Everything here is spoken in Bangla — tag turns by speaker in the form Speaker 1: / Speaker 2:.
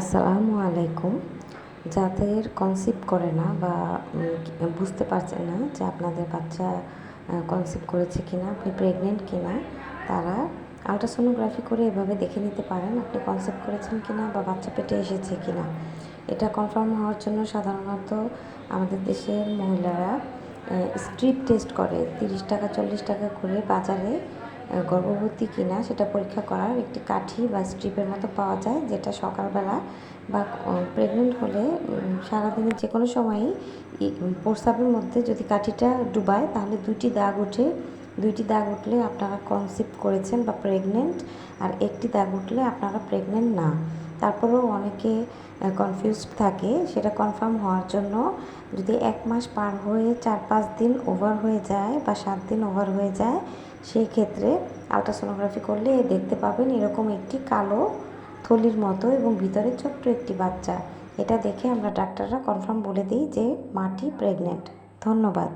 Speaker 1: আসসালামু আলাইকুম। যাদের কনসিভ করে না বা বুঝতে পারছেন না যে আপনাদের বাচ্চা কনসিভ করেছে কিনা, আপনি প্রেগনেন্ট কিনা, তারা আলট্রাসোনোগ্রাফি করে এভাবে দেখে নিতে পারেন আপনি কনসিভ করেছেন কিনা বা বাচ্চা পেটে এসেছে কিনা। এটা কনফার্ম হওয়ার জন্য সাধারণত আমাদের দেশের মহিলারা স্ট্রিপ টেস্ট করে, তিরিশ টাকা, চল্লিশ টাকা করে বাজারে গর্ভবতী কিনা সেটা পরীক্ষা করার একটি কাঠি বা স্ট্রিপের মতো পাওয়া যায়, যেটা সকালবেলা বা প্রেগনেন্ট হলে সারাদিনের যে কোনো সময়ই প্রস্রাবের মধ্যে যদি কাঠিটা ডুবায়, তাহলে দুটি দাগ উঠে দুইটি দাগ উঠলে আপনারা কনসিভ করেছেন বা প্রেগনেন্ট আর একটি দাগ উঠলে আপনারা প্রেগনেন্ট না। তারপরেও অনেকে কনফিউজড থাকে। সেটা কনফার্ম হওয়ার জন্য যদি এক মাস পার হয়ে চার পাঁচ দিন ওভার হয়ে যায় বা সাত দিন ওভার হয়ে যায়, সেই ক্ষেত্রে আলট্রাসোনোগ্রাফি করলে দেখতে পাবেন এরকম একটি কালো থলির মতো এবং ভিতরে ছোট্ট একটি বাচ্চা। এটা দেখে আমরা ডাক্তাররা কনফার্ম বলে দিই যে মাটি প্রেগনেন্ট ধন্যবাদ।